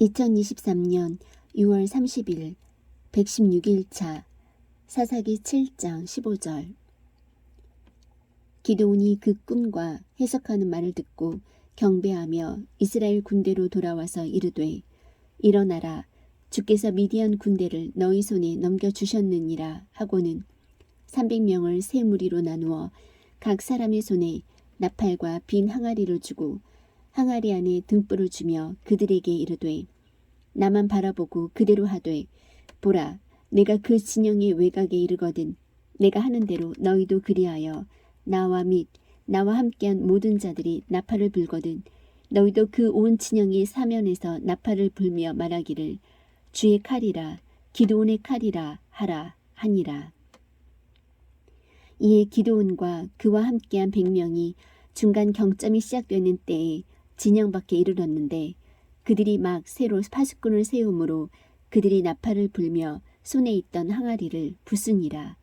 2023년 6월 30일 116일차 사사기 7장 15절. 기도온이 그 꿈과 해석하는 말을 듣고 경배하며 이스라엘 군대로 돌아와서 이르되 일어나라. 주께서 미디안 군대를 너희 손에 넘겨 주셨느니라 하고는 300명을 세 무리로 나누어 각 사람의 손에 나팔과 빈 항아리를 주고 항아리 안에 등불을 주며 그들에게 이르되 나만 바라보고 그대로 하되 보라 내가 그 진영의 외곽에 이르거든 내가 하는 대로 너희도 그리하여 나와 및 나와 함께한 모든 자들이 나팔을 불거든 너희도 그 온 진영의 사면에서 나팔을 불며 말하기를 주의 칼이라 기도온의 칼이라 하라 하니라. 이에 기도온과 그와 함께한 백명이 중간 경점이 시작되는 때에 진영 밖에 이르렀는데 그들이 막 새로 파수꾼을 세우므로 그들이 나팔을 불며 손에 있던 항아리를 부수니라.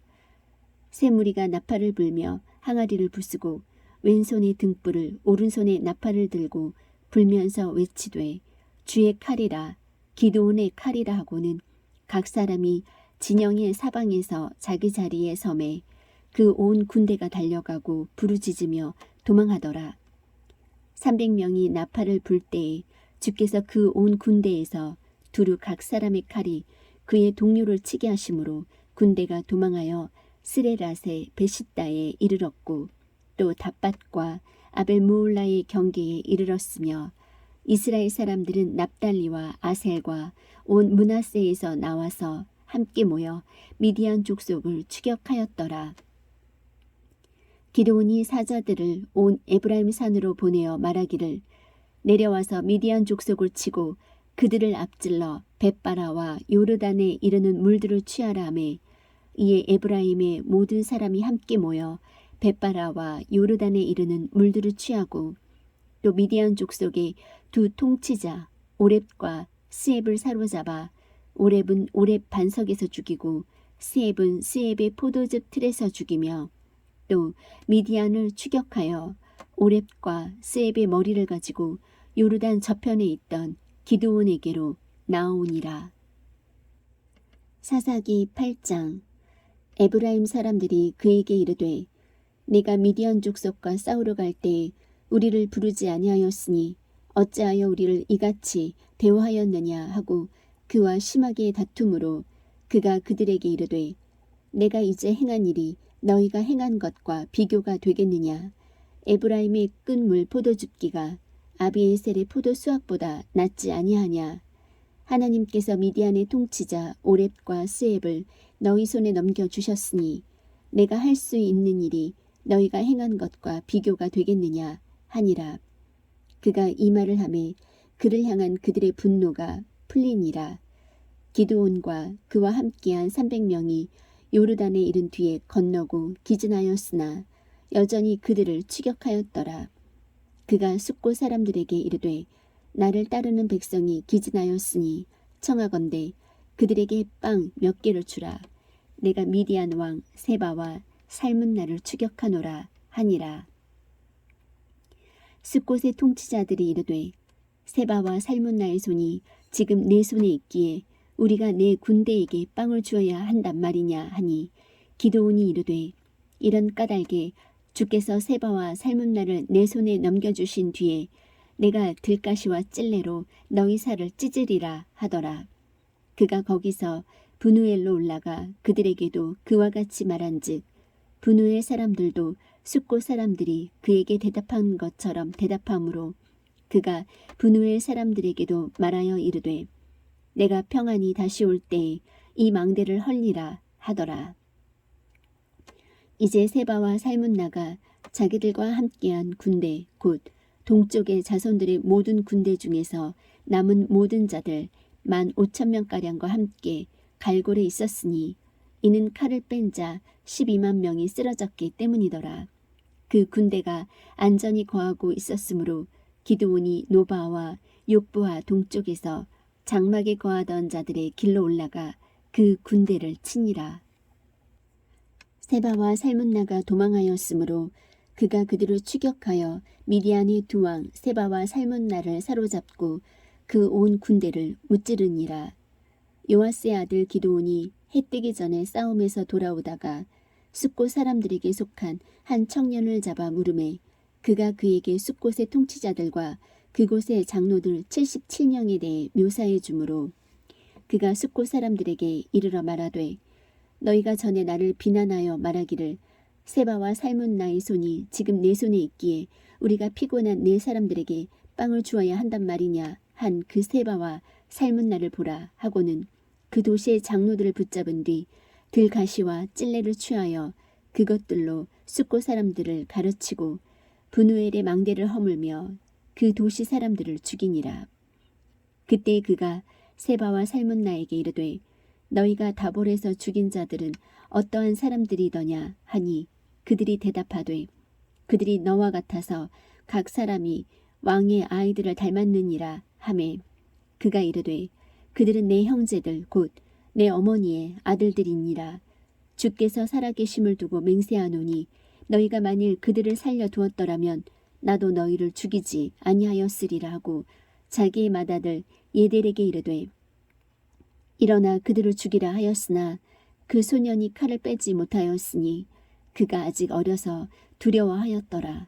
세 무리가 나팔을 불며 항아리를 부수고 왼손에 등불을 오른손에 나팔을 들고 불면서 외치되 주의 칼이라 기도원의 칼이라 하고는 각 사람이 진영의 사방에서 자기 자리에 섬에 그 온 군대가 달려가고 부르짖으며 도망하더라. 300명이 나팔을 불 때에 주께서 그 온 군대에서 두루 각 사람의 칼이 그의 동료를 치게 하심으로 군대가 도망하여 스레라세 베시다에 이르렀고 또 답밭과 아벨무올라의 경계에 이르렀으며 이스라엘 사람들은 납달리와 아셀과 온 문하세에서 나와서 함께 모여 미디안 족속을 추격하였더라. 기도온이 사자들을 온 에브라임 산으로 보내어 말하기를 내려와서 미디안 족속을 치고 그들을 앞질러 벳바라와 요르단에 이르는 물들을 취하라 하매 이에 에브라임의 모든 사람이 함께 모여 벳바라와 요르단에 이르는 물들을 취하고 또 미디안 족속의 두 통치자 오렙과 스앱을 사로잡아 오렙은 오렙 반석에서 죽이고 스앱은 스앱의 포도즙 틀에서 죽이며 또 미디안을 추격하여 오렙과 스앱의 머리를 가지고 요르단 저편에 있던 기드온에게로 나오니라. 사사기 8장 에브라임 사람들이 그에게 이르되 내가 미디안 족속과 싸우러 갈 때에 우리를 부르지 아니하였으니 어찌하여 우리를 이같이 대우하였느냐 하고 그와 심하게 다툼으로 그가 그들에게 이르되 내가 이제 행한 일이 너희가 행한 것과 비교가 되겠느냐? 에브라임의 끈물 포도줍기가 아비에셀의 포도 수확보다 낫지 아니하냐? 하나님께서 미디안의 통치자 오렙과 스앱을 너희 손에 넘겨 주셨으니 내가 할 수 있는 일이 너희가 행한 것과 비교가 되겠느냐 하니라. 그가 이 말을 하매 그를 향한 그들의 분노가 풀리니라. 기드온과 그와 함께한 300명이 요르단에 이른 뒤에 건너고 기진하였으나 여전히 그들을 추격하였더라. 그가 숙고 사람들에게 이르되 나를 따르는 백성이 기진하였으니 청하건대 그들에게 빵 몇 개를 주라. 내가 미디안 왕 세바와 삶은 나를 추격하노라 하니라. 숫곳의 통치자들이 이르되 세바와 삶은 나의 손이 지금 내 손에 있기에 우리가 내 군대에게 빵을 주어야 한단 말이냐 하니 기도온이 이르되 이런 까닭에 주께서 세바와 삶은 나를 내 손에 넘겨주신 뒤에 내가 들가시와 찔레로 너희 살을 찢으리라 하더라. 그가 거기서 분우엘로 올라가 그들에게도 그와 같이 말한즉 분우엘 사람들도 숫고 사람들이 그에게 대답한 것처럼 대답하므로 그가 분우엘 사람들에게도 말하여 이르되 내가 평안히 다시 올 때에 이 망대를 헐리라 하더라. 이제 세바와 살문나가 자기들과 함께한 군대 곧 동쪽의 자손들의 모든 군대 중에서 남은 모든 자들 만 오천 명가량과 함께 갈골에 있었으니 이는 칼을 뺀자 12만 명이 쓰러졌기 때문이더라. 그 군대가 안전히 거하고 있었으므로 기드온이 노바와 욕부와 동쪽에서 장막에 거하던 자들의 길로 올라가 그 군대를 치니라. 세바와 살문나가 도망하였으므로 그가 그들을 추격하여 미디안의 두 왕 세바와 살문나를 사로잡고 그 온 군대를 무찌르니라. 요아스의 아들 기도온이 해 뜨기 전에 싸움에서 돌아오다가 숫곳 사람들에게 속한 한 청년을 잡아 물음에 그가 그에게 숫곳의 통치자들과 그곳의 장로들 77명에 대해 묘사해 주므로 그가 숫곳 사람들에게 이르러 말하되 너희가 전에 나를 비난하여 말하기를 세바와 삶은 나의 손이 지금 내 손에 있기에 우리가 피곤한 네 사람들에게 빵을 주어야 한단 말이냐 한 그 세바와 삶은 나를 보라 하고는 그 도시의 장로들을 붙잡은 뒤 들가시와 찔레를 취하여 그것들로 숫곳 사람들을 가르치고 분우엘의 망대를 허물며 그 도시 사람들을 죽이니라. 그때 그가 세바와 삶은 나에게 이르되 너희가 다볼에서 죽인 자들은 어떠한 사람들이더냐 하니 그들이 대답하되 그들이 너와 같아서 각 사람이 왕의 아이들을 닮았느니라 하매 그가 이르되 그들은 내 형제들 곧 내 어머니의 아들들이니라 주께서 살아계심을 두고 맹세하노니 너희가 만일 그들을 살려 두었더라면 나도 너희를 죽이지 아니하였으리라 하고 자기의 맏아들 예델에게 이르되 일어나 그들을 죽이라 하였으나 그 소년이 칼을 빼지 못하였으니 그가 아직 어려서 두려워하였더라.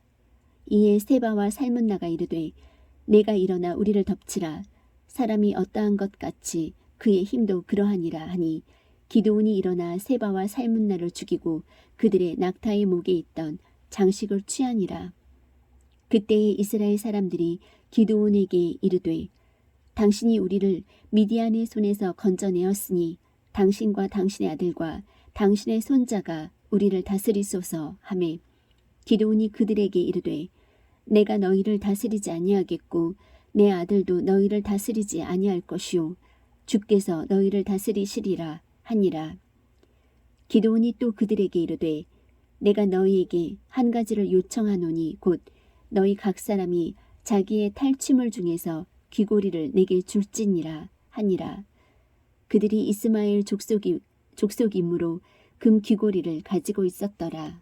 이에 세바와 삶은 나가 이르되 내가 일어나 우리를 덮치라 사람이 어떠한 것 같이 그의 힘도 그러하니라 하니 기도온이 일어나 세바와 삶은 나를 죽이고 그들의 낙타의 목에 있던 장식을 취하니라. 그때에 이스라엘 사람들이 기도온에게 이르되 당신이 우리를 미디안의 손에서 건져내었으니 당신과 당신의 아들과 당신의 손자가 우리를 다스리소서 하매 기도온이 그들에게 이르되 내가 너희를 다스리지 아니하겠고 내 아들도 너희를 다스리지 아니할 것이요 주께서 너희를 다스리시리라 하니라. 기도온이 또 그들에게 이르되 내가 너희에게 한 가지를 요청하노니 곧 너희 각 사람이 자기의 탈취물 중에서 귀고리를 내게 줄지니라 하니라. 그들이 이스마엘 족속 이 족속이므로 금 귀고리를 가지고 있었더라.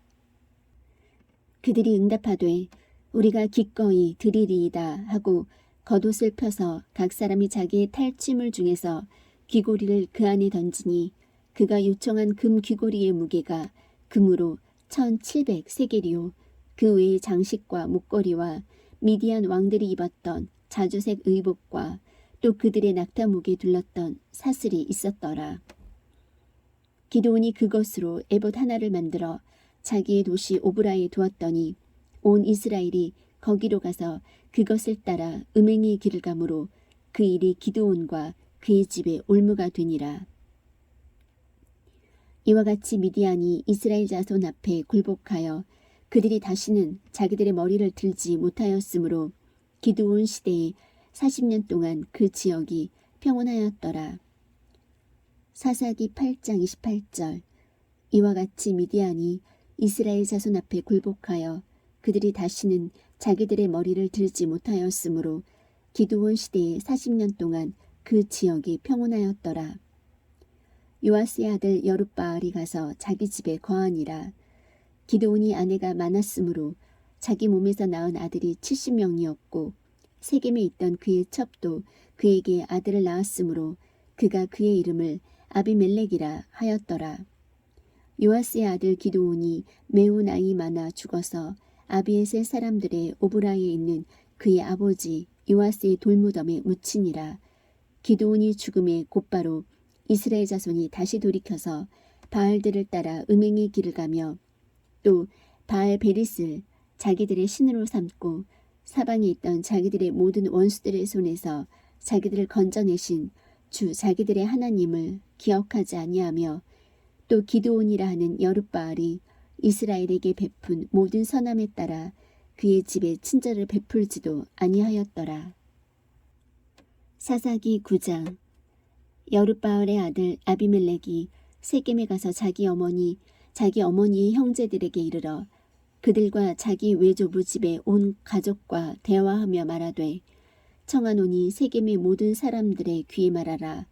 그들이 응답하되 우리가 기꺼이 드리리이다 하고 겉옷을 펴서 각 사람이 자기의 탈취물 중에서 귀고리를 그 안에 던지니 그가 요청한 금 귀고리의 무게가 금으로 1700 세겔이요 그 외의 장식과 목걸이와 미디안 왕들이 입었던 자주색 의복과 또 그들의 낙타목에 둘렀던 사슬이 있었더라. 기도온이 그것으로 에봇 하나를 만들어 자기의 도시 오브라에 두었더니 온 이스라엘이 거기로 가서 그것을 따라 음행의 길을 가므로 그 일이 기도온과 그의 집에 올무가 되니라. 이와 같이 미디안이 이스라엘 자손 앞에 굴복하여 그들이 다시는 자기들의 머리를 들지 못하였으므로 기드온 시대에 40년 동안 그 지역이 평온하였더라. 사사기 8장 28절 이와 같이 미디안이 이스라엘 자손 앞에 굴복하여 그들이 다시는 자기들의 머리를 들지 못하였으므로 기드온 시대에 40년 동안 그 지역이 평온하였더라. 요아스의 아들 여룻바알이 가서 자기 집에 거하니라. 기드온이 아내가 많았으므로 자기 몸에서 낳은 아들이 70명이었고 세겜에 있던 그의 첩도 그에게 아들을 낳았으므로 그가 그의 이름을 아비멜렉이라 하였더라. 요아스의 아들 기도온이 매우 나이 많아 죽어서 아비에셀 사람들의 오브라에 있는 그의 아버지 요아스의 돌무덤에 묻히니라. 기도온이 죽음에 곧바로 이스라엘 자손이 다시 돌이켜서 바알들을 따라 음행의 길을 가며 또 바알 베리스를 자기들의 신으로 삼고 사방에 있던 자기들의 모든 원수들의 손에서 자기들을 건져내신 주 자기들의 하나님을 기억하지 아니하며 또 기드온이라 하는 여룻바알이 이스라엘에게 베푼 모든 선함에 따라 그의 집에 친절을 베풀지도 아니하였더라. 사사기 9장 여룻바알의 아들 아비멜렉이 세겜에 가서 자기 어머니 자기 어머니의 형제들에게 이르러 그들과 자기 외조부 집에 온 가족과 대화하며 말하되 청하노니 세겜의 모든 사람들의 귀에 말하라.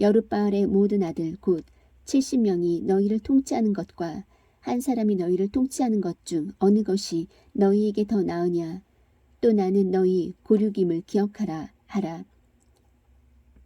여룻바알의 모든 아들 곧 70명이 너희를 통치하는 것과 한 사람이 너희를 통치하는 것 중 어느 것이 너희에게 더 나으냐? 또 나는 너희 고륙임을 기억하라 하라